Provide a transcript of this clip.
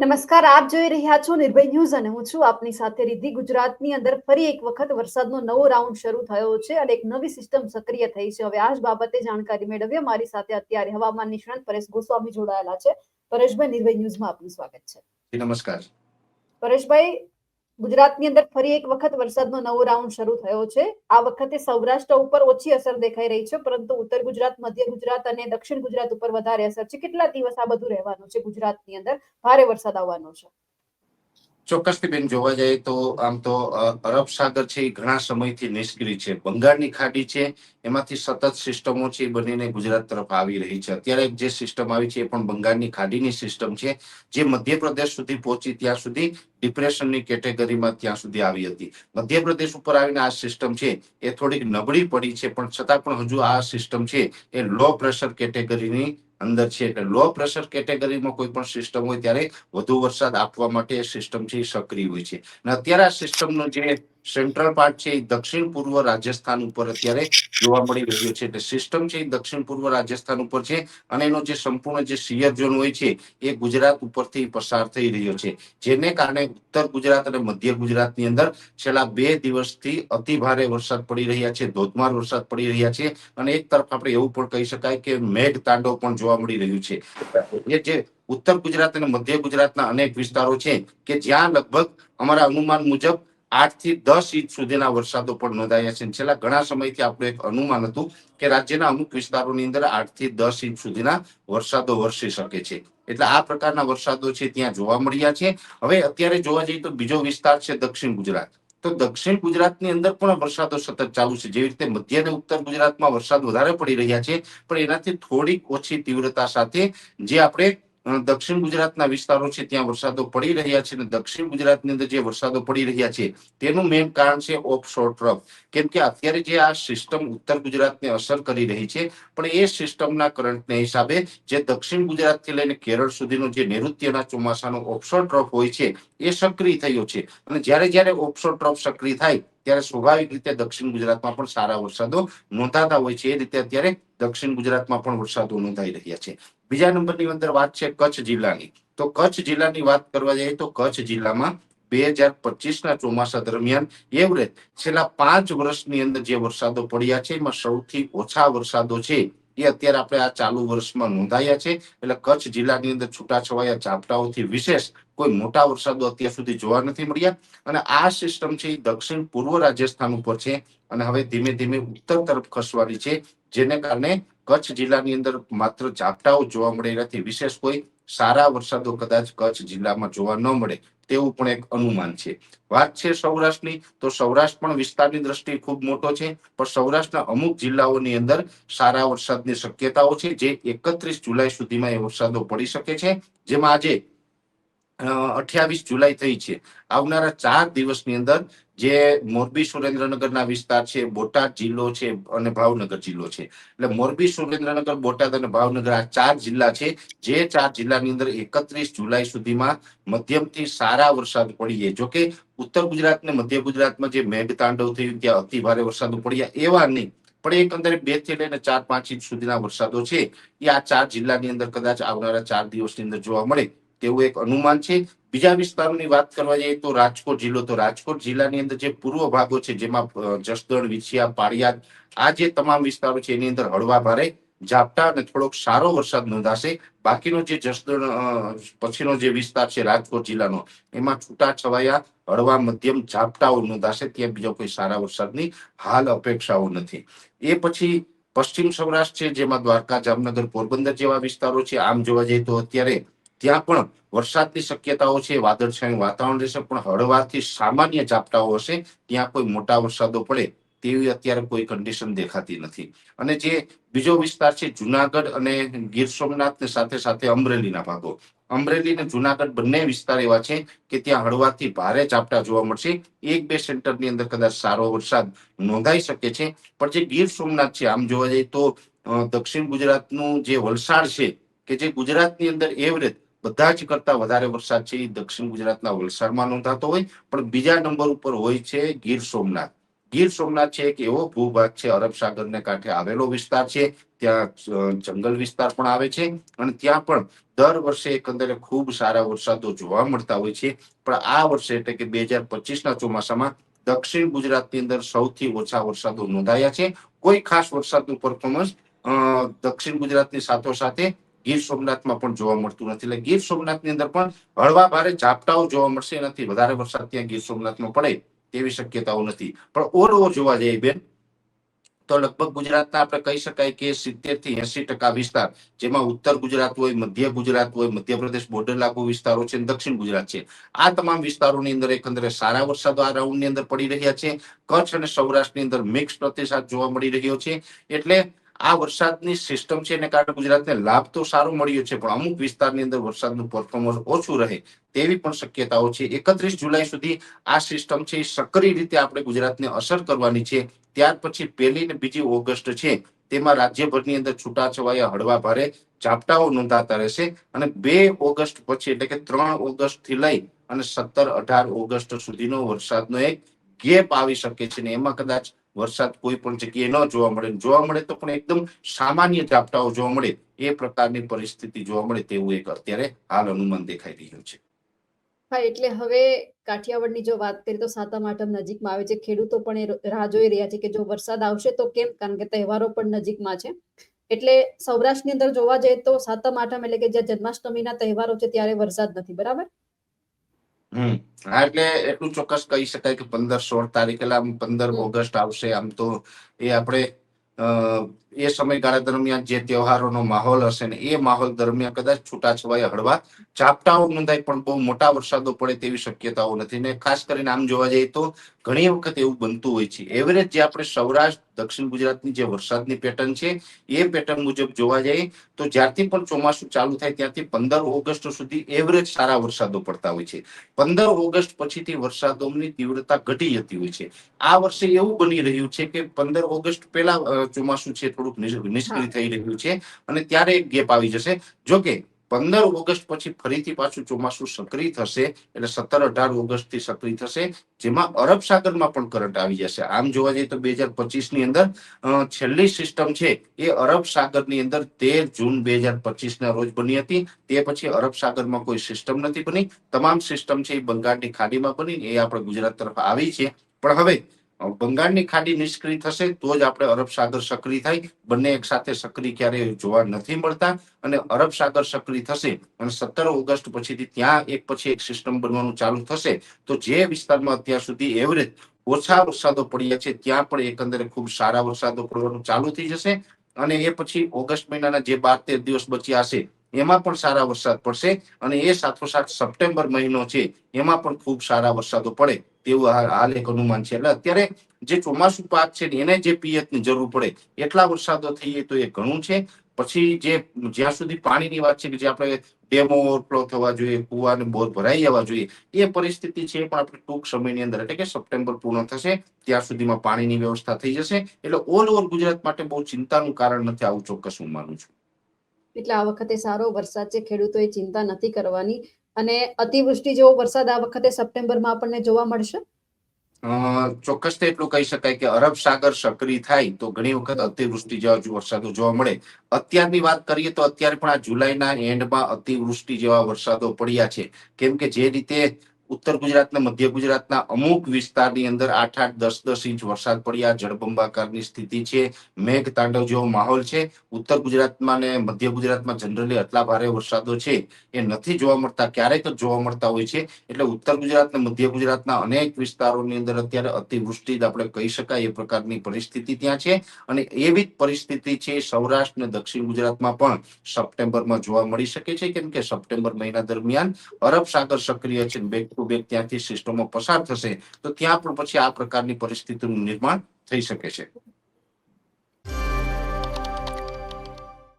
નમસ્કાર આપ જોઈ રહ્યા છો નિર્ભય ન્યૂઝ અને હું છું આપની સાથે રિદ્ધિ. ગુજરાતની અંદર ફરી એક વખત વરસાદનો નવો રાઉન્ડ શરૂ થયો છે અને એક નવી સિસ્ટમ સક્રિય થઈ છે. હવે આ જ બાબતે જાણકારી મેળવીએ. મારી સાથે અત્યારે હવામાન નિષ્ણાંત પરેશ ગોસ્વામી જોડાયેલા છે. પરેશભાઈ નિર્ભય ન્યૂઝમાં આપનું સ્વાગત છે. નમસ્કાર. પરેશભાઈ ગુજરાતની અંદર ફરી એક વખત વરસાદનો નવો રાઉન્ડ શરૂ થયો છે. આ વખતે સૌરાષ્ટ્ર ઉપર ઓછી અસર દેખાઈ રહી છે, પરંતુ ઉત્તર ગુજરાત, મધ્ય ગુજરાત અને દક્ષિણ ગુજરાત ઉપર વધારે અસર છે. કેટલા દિવસ આ બધું રહેવાનું છે ગુજરાતની અંદર? ભારે વરસાદ આવવાનો છે. ચોક્કસથી બેન, જોવા જઈએ તો આમ તો અરબ સાગર છે એ ઘણા સમયથી નિષ્ક્રિય છે. બંગાળની ખાડી છે, એમાંથી સતત સિસ્ટમો છે એ બનીને ગુજરાત તરફ આવી રહી છે. અત્યારે જે સિસ્ટમ આવી છે એ પણ બંગાળની ખાડીની સિસ્ટમ છે, જે મધ્યપ્રદેશ સુધી પહોંચી ત્યાં સુધી ડિપ્રેશનની કેટેગરીમાં ત્યાં સુધી આવી હતી. મધ્યપ્રદેશ ઉપર આવીને આ સિસ્ટમ છે એ થોડીક નબળી પડી છે, પણ છતાં પણ હજુ આ સિસ્ટમ છે એ લો પ્રેશર કેટેગરીની અંદર છે એટલે લો પ્રેશર કેટેગરીમાં કોઈ પણ સિસ્ટમ હોય ત્યારે વધુ વરસાદ આપવા માટે સિસ્ટમ છે સક્રિય હોય છે. અને અત્યારે આ સિસ્ટમનો જે સેન્ટ્રલ પાર્ટ છે એ દક્ષિણ પૂર્વ રાજસ્થાન ઉપર અત્યારે જોવા મળી રહ્યો છે. એટલે સિસ્ટમ છે એ દક્ષિણ પૂર્વ રાજસ્થાન ઉપર છે અને એનો જે સંપૂર્ણ જે શિયર ઝોન હોય છે એ ગુજરાત ઉપરથી પસાર થઈ રહ્યો છે. જેને કારણે ઉત્તર ગુજરાત અને મધ્ય ગુજરાતની અંદર છેલ્લા બે દિવસથી અતિ ભારે વરસાદ પડી રહ્યા છે, ધોધમાર વરસાદ પડી રહ્યા છે અને એક તરફ આપણે એવું પણ કહી શકાય કે મેઘ તાંડવ પણ જોવા મળી રહ્યું છે. એ જે ઉત્તર ગુજરાત અને મધ્ય ગુજરાતના અનેક વિસ્તારો છે કે જ્યાં લગભગ અમારા અનુમાન મુજબ આઠથી દસ ઇંચ સુધીના વરસાદો પણ નોંધાયા છે. છેલ્લા ઘણા સમયથી આપણું એક અનુમાન હતું કે રાજ્યના અમુક વિસ્તારોની અંદર આઠથી દસ ઇંચ સુધીના વરસાદો વરસી શકે છે. એટલે આ પ્રકારના વરસાદો છે ત્યાં જોવા મળ્યા છે. હવે અત્યારે જોવા જઈએ તો બીજો વિસ્તાર છે દક્ષિણ ગુજરાત. તો દક્ષિણ ગુજરાતની અંદર પણ વરસાદો સતત ચાલુ છે. જેવી રીતે મધ્ય અને ઉત્તર ગુજરાતમાં વરસાદ વધારે પડી રહ્યા છે. પણ એનાથી થોડીક ઓછી તીવ્રતા સાથે જે આપણે દક્ષિણ ગુજરાતના વિસ્તારો છે, ત્યાં વરસાદો પડી રહ્યા છે અને દક્ષિણ ગુજરાતની અંદર જે વરસાદો પડી રહ્યા છે, તેનું મેઇન કારણ છે ઓફશોર ટ્રફ કેમ કે અત્યારે જે આ સિસ્ટમ ઉત્તર ગુજરાતને અસર કરી રહી છે, પણ એ સિસ્ટમના કરંટને હિસાબે જે દક્ષિણ ગુજરાતથી લઈને કેરળ સુધીનો જે નૈઋત્યના ચોમાસાનો ઓફશોર ટ્રફ હોય છે, એ સક્રિય થયો છે. અને જ્યારે જ્યારે ઓફશોર ટ્રફ સક્રિય થાય, ત્યારે સ્વાભાવિક રીતે દક્ષિણ ગુજરાતમાં પણ સારા વરસાદો નોંધાતા હોય છે. એ રીતે અત્યારે દક્ષિણ ગુજરાતમાં પણ વરસાદો નોંધાઈ રહ્યા છે. બીજા નંબરની અંદર વાત છે કચ્છ જિલ્લાની. તો કચ્છ જિલ્લાની વાત કરવા જઈએ તો કચ્છ જિલ્લામાં બે હજાર પચીસના ચોમાસા દરમિયાન એવરેજ છેલ્લા પાંચ વર્ષની અંદર જે વરસાદો પડ્યા છે, એમાં સૌથી ઓછા વરસાદો છે એ અત્યારે આપણે આ ચાલુ વર્ષમાં નોંધાયા છે. એટલે કચ્છ જિલ્લાની અંદર છૂટાછવાયા ઝાપટાઓથી વિશેષ કોઈ મોટા વરસાદો અત્યાર સુધી જોવા નથી મળ્યા. અને આ સિસ્ટમ છે એ દક્ષિણ પૂર્વ રાજસ્થાન ઉપર છે. અને હવે ધીમે ધીમે ઉત્તર તરફ ખસવાની છે. જેને કારણે કચ્છ જિલ્લાની અંદર માત્ર ઝાપટાઓ જોવા મળી નથી. વિશેષ કોઈ સારા વરસાદો કદાચ કચ્છ જિલ્લામાં જોવા ન મળે તેવું પણ એક અનુમાન છે. વાત છે સૌરાષ્ટ્રની, તો સૌરાષ્ટ્ર પણ વિસ્તારની દ્રષ્ટિએ ખૂબ મોટો છે, પણ સૌરાષ્ટ્રના અમુક જિલ્લાઓની અંદર સારા વરસાદની શક્યતાઓ છે, જે એકત્રીસ જુલાઈ સુધીમાં એ વરસાદો પડી શકે છે, જેમાં આજે અઠ્યાવીસ જુલાઈ થઈ છે. આવનારા ચાર દિવસની અંદર જે મોરબી સુરેન્દ્રનગરના વિસ્તાર છે, બોટાદ જિલ્લો છે અને ભાવનગર જિલ્લો છે. એટલે મોરબી, સુરેન્દ્રનગર, બોટાદ અને ભાવનગર આ ચાર જિલ્લા છે. જે ચાર જિલ્લાની અંદર એકત્રીસ જુલાઈ સુધીમાં મધ્યમથી સારા વરસાદ પડીએ. જો કે ઉત્તર ગુજરાત ને મધ્ય ગુજરાતમાં જે મેઘતાંડવ થયું, ત્યાં અતિ ભારે વરસાદો પડ્યા એવા નહીં. પણ એકંદરે બેથી લઈને ચાર પાંચ ઇંચ સુધીના વરસાદો છે. એ આ ચાર જિલ્લાની અંદર કદાચ આવનારા ચાર દિવસની અંદર જોવા મળે. તેવું એક અનુમાન છે. બીજા વિસ્તારોની વાત કરવા જઈએ તો રાજકોટ જિલ્લો, તો રાજકોટ જિલ્લાની અંદર જે પૂર્વ ભાગો છે, જેમાં જસદણ, વિછિયા, પાળિયાદ, આ જે તમામ વિસ્તારો છે, એની અંદર હળવા ભારે ઝાપટા અને થોડોક સારો વરસાદ નોંધાશે. બાકીનો જે જસદણ પછીનો જે વિસ્તાર છે, રાજકોટ જિલ્લાનો, એમાં છૂટા છવાયા હળવા મધ્યમ ઝાપટાઓ નોંધાશે, ત્યાં બીજા કોઈ સારા વરસાદની હાલ અપેક્ષાઓ નથી. એ પછી પશ્ચિમ સૌરાષ્ટ્ર છે, જેમાં દ્વારકા, જામનગર, પોરબંદર જેવા વિસ્તારો છે. આમ જોવા જઈએ તો અત્યારે ત્યાં પણ વરસાદની શક્યતાઓ છે, વાદળછાયું વાતાવરણ રહેશે, પણ હળવાથી સામાન્ય ઝાપટાઓ હશે. ત્યાં કોઈ મોટા વરસાદો પડે તેવી અત્યારે કોઈ કન્ડિશન દેખાતી નથી. અને જે બીજો વિસ્તાર છે, જુનાગઢ અને ગીર સોમનાથ ને સાથે સાથે અમરેલીના ભાગો. અમરેલી અને જુનાગઢ બંને વિસ્તાર એવા છે કે ત્યાં હળવાથી ભારે ઝાપટા જોવા મળશે. એક બે સેન્ટરની અંદર કદાચ સારો વરસાદ નોંધાઈ શકે છે. પણ જે ગીર સોમનાથ છે, આમ જોવા જઈએ તો દક્ષિણ ગુજરાતનું જે વલસાડ છે, કે જે ગુજરાતની અંદર એવરેજ બધા જ કરતા વધારે વરસાદ છે, એ દક્ષિણ ગુજરાતના વલસાડમાં નોંધાતો હોય, પણ બીજા નંબર ઉપર હોય છે ગીર સોમનાથ. ગીર સોમનાથ છે એક એવો ભૂભાગ છે, અરબ સાગરને કાંઠે આવેલો વિસ્તાર છે, ત્યાં જંગલ વિસ્તાર પણ આવે છે, અને ત્યાં પણ દર વર્ષે એકંદરે ખૂબ સારા વરસાદો જોવા મળતા હોય છે, પણ આ વર્ષે એટલે કે બે હજાર પચીસના ચોમાસામાં દક્ષિણ ગુજરાતની અંદર સૌથી ઓછા વરસાદો નોંધાયા છે. કોઈ ખાસ વરસાદનું પરફોર્મન્સ દક્ષિણ ગુજરાતની સાથોસાથે ગીર સોમનાથમાં પણ જોવા મળતું નથી. એટલે ગીર સોમનાથની અંદર પણ હળવા ભારે ઝાપટાઓ જોવા મળશે નથી. વધારે વરસાદ ત્યાં ગીર સોમનાથમાં પડે તેવી શક્યતાઓ નથી. પણ ઓલ જોવા જઈએ બેન, તો લગભગ ગુજરાતના આપણે કહી શકાય કે સિત્તેરથી એસી ટકા વિસ્તાર, જેમાં ઉત્તર ગુજરાત હોય, મધ્ય ગુજરાત હોય, મધ્યપ્રદેશ બોર્ડર લાગુ વિસ્તારો છે દક્ષિણ ગુજરાત છે. આ તમામ વિસ્તારોની અંદર એકંદરે સારા વરસાદો આ રાઉન્ડની અંદર પડી રહ્યા છે. કચ્છ અને સૌરાષ્ટ્રની અંદર મિક્સ પ્રતિસાદ જોવા મળી રહ્યો છે. એટલે આ વરસાદની સિસ્ટમ છે એને કારણે ગુજરાતને લાભ તો સારો મળ્યો છે, પણ અમુક વિસ્તારની અંદર વરસાદનું પરફોર્મન્સ ઓછું રહે તેવી પણ શક્યતાઓ છે. એકત્રીસ જુલાઈ સુધી આ સિસ્ટમ છે સક્રિય રીતે આપણે ગુજરાતને અસર કરવાની છે. ત્યાર પછી પહેલી ને બીજી ઓગસ્ટ છે, તેમાં રાજ્યભરની અંદર છૂટાછવાયા હળવા ભારે ઝાપટાઓ નોંધાતા રહેશે અને બે ઓગસ્ટ પછી એટલે કે ત્રણ ઓગસ્ટથી લઈ અને સત્તર અઢાર ઓગસ્ટ સુધીનો વરસાદનો એક ગેપ આવી શકે છે ને એમાં કદાચ વરસાદ કોઈ પણ જગ્યાએ ન જોવા મળે જોવા મળે તો પણ એકદમ સામાન્ય ઝાપટાઓ જોવા મળે એ પ્રકારની પરિસ્થિતિ જોવા મળે તેવું એક અત્યારે હાલ અનુમાન દેખાઈ રહ્યું છે. હા, એટલે હવે કાઠિયાવાડની જો વાત કરીએ તો સાતમ, આઠમ નજીકમાં આવે છે. ખેડૂતો પણ એ રાહ જોઈ રહ્યા છે કે જો વરસાદ આવશે તો કેમ? કારણ કે તહેવારો પણ નજીકમાં છે. એટલે સૌરાષ્ટ્રની અંદર જોવા જઈએ તો સાતમ, આઠમ એટલે કે જ્યાં જન્માષ્ટમીના તહેવારો છે, ત્યારે વરસાદ નથી. બરાબર? હમ. હા એટલે એટલું ચોક્કસ કહી શકાય કે પંદર સોળ તારીખ એટલે આમ પંદર ઓગસ્ટ આવશે. આમ તો એ આપણે અ, એ સમયગાળા દરમિયાન જે તહેવારોનો માહોલ હશે ને એ માહોલ દરમિયાન કદાચ છૂટાછવાયા હળવા ઝાપટાઓ નોંધાય, પણ બહુ મોટા વરસાદો પડે તેવી શક્યતાઓ નથી. ને ખાસ કરીને આમ જોવા જઈએ તો ઘણી વખત એવું બનતું હોય છે. એવરેજ જે આપણે સૌરાષ્ટ્ર, દક્ષિણ ગુજરાતની જે વરસાદની પેટર્ન છે, એ પેટર્ન મુજબ જોવા જઈએ તો જ્યારથી પણ ચોમાસું ચાલુ થાય ત્યારથી પંદર ઓગસ્ટ સુધી એવરેજ સારા વરસાદો પડતા હોય છે. પંદર ઓગસ્ટ પછીથી વરસાદોની તીવ્રતા ઘટી જતી હોય છે. આ વર્ષે એવું બની રહ્યું છે કે પંદર ઓગસ્ટ પહેલા ચોમાસું છે થોડુંક નિષ્ક્રિય થઈ રહ્યું છે અને ત્યારે એક ગેપ આવી જશે. જોકે પંદર ઓગસ્ટ પછી ફરીથી પાછું ચોમાસું સક્રિય થશે એટલે સત્તર અઢાર ઓગસ્ટથી સક્રિય થશે જેમાં અરબ સાગરમાં પણ કરંટ આવી જશે. આમ જોવા જઈએ તો બે હજાર પચીસની અંદર છેલ્લી સિસ્ટમ છે એ અરબ સાગરની અંદર તેર જૂન બે હજાર પચીસ ના રોજ બની હતી. તે પછી અરબ સાગરમાં કોઈ સિસ્ટમ નથી બની. તમામ સિસ્ટમ છે એ બંગાળની ખાડીમાં બની. એ આપણે ગુજરાત તરફ આવી છે. પણ હવે બંગાળની ખાડી નિષ્ક્રિય થશે, તો જ આપણે અરબ સાગર સક્રિય થાય. બંને એક સાથે સક્રિય ક્યારેય જોવા નથી મળતા. અને અરબ સાગર સક્રિય થશે અને સત્તર ઓગસ્ટ પછીથી ત્યાં એક પછી એક સિસ્ટમ બનવાનું ચાલુ થશે. તો જે વિસ્તારમાં અત્યાર સુધી એવરેજ ઓછા વરસાદો પડ્યા છે, ત્યાં પણ એકંદરે ખૂબ સારા વરસાદો પડવાનું ચાલુ થઈ જશે. અને એ પછી ઓગસ્ટ મહિનાના જે બાર તેર દિવસ બચ્યા હશે એમાં પણ સારા વરસાદ પડશે અને એ સાથોસાથ સપ્ટેમ્બર મહિનો છે, એમાં પણ ખૂબ સારા વરસાદો પડે તેવું હાલ એક અનુમાન છે. એટલે અત્યારે જે ચોમાસું પાક છે એને જે પિયતની જરૂર પડે, એટલા વરસાદો થઈએ તો એ ઘણું છે. પછી જે જ્યાં સુધી પાણીની વાત છે કે જે આપણે ડેમો ઓવરફ્લો થવા જોઈએ, કુવા અને બોર ભરાઈ જવા જોઈએ, એ પરિસ્થિતિ છે પણ આપણે ટૂંક સમયની અંદર એટલે કે સપ્ટેમ્બર પૂર્ણ થશે, ત્યાં સુધીમાં પાણીની વ્યવસ્થા થઈ જશે. એટલે ઓલ ઓવર ગુજરાત માટે બહુ ચિંતાનું કારણ નથી, આવું ચોક્કસ હું માનું છું. એટલે આ વખતે સારો વરસાદ છે, ખેડૂતોએ ચિંતા નથી કરવાની. અને અતિવૃષ્ટિ જેવો વરસાદ આ વખતે સપ્ટેમ્બરમાં આપણને જોવા મળશે? ચોક્કસ એટલું કહી શકાય કે અરબ સાગર સક્રિય થાય તો ઘણી વખત અતિવૃષ્ટિ જેવા વરસાદો જોવા મળે. અત્યારની વાત કરીએ તો અત્યારે પણ આ જુલાઈના એન્ડમાં અતિવૃષ્ટિ જેવા વરસાદો પડ્યા છે. કેમ કે જે રીતે ઉત્તર ગુજરાતના મધ્ય ગુજરાતના અમુક વિસ્તારની અંદર આઠ આઠ દસ દસ ઇંચ વરસાદ પડ્યા. જળબંબાકારની સ્થિતિ છે, મેઘ તાંડવ જેવો માહોલ છે. ઉત્તર ગુજરાતમાં ને મધ્ય ગુજરાતમાં જનરલી આટલા ભારે વરસાદો છે એ નથી જોવા મળતા ક્યારેક જોવા મળતા હોય છે. એટલે ઉત્તર ગુજરાત અને મધ્ય ગુજરાતના અનેક વિસ્તારોની અંદર અત્યારે અતિવૃષ્ટિ આપણે કહી શકાય એ પ્રકારની પરિસ્થિતિ ત્યાં છે. અને એવી જ પરિસ્થિતિ છે સૌરાષ્ટ્ર અને દક્ષિણ ગુજરાતમાં પણ સપ્ટેમ્બરમાં જોવા મળી શકે છે, કેમ કે સપ્ટેમ્બર મહિના દરમિયાન અરબ સાગર સક્રિય છે ટુ બેક ત્યાંથી સિસ્ટમો પસાર થશે, તો ત્યાં પણ પછી આ પ્રકારની પરિસ્થિતિનું નિર્માણ થઈ શકે છે.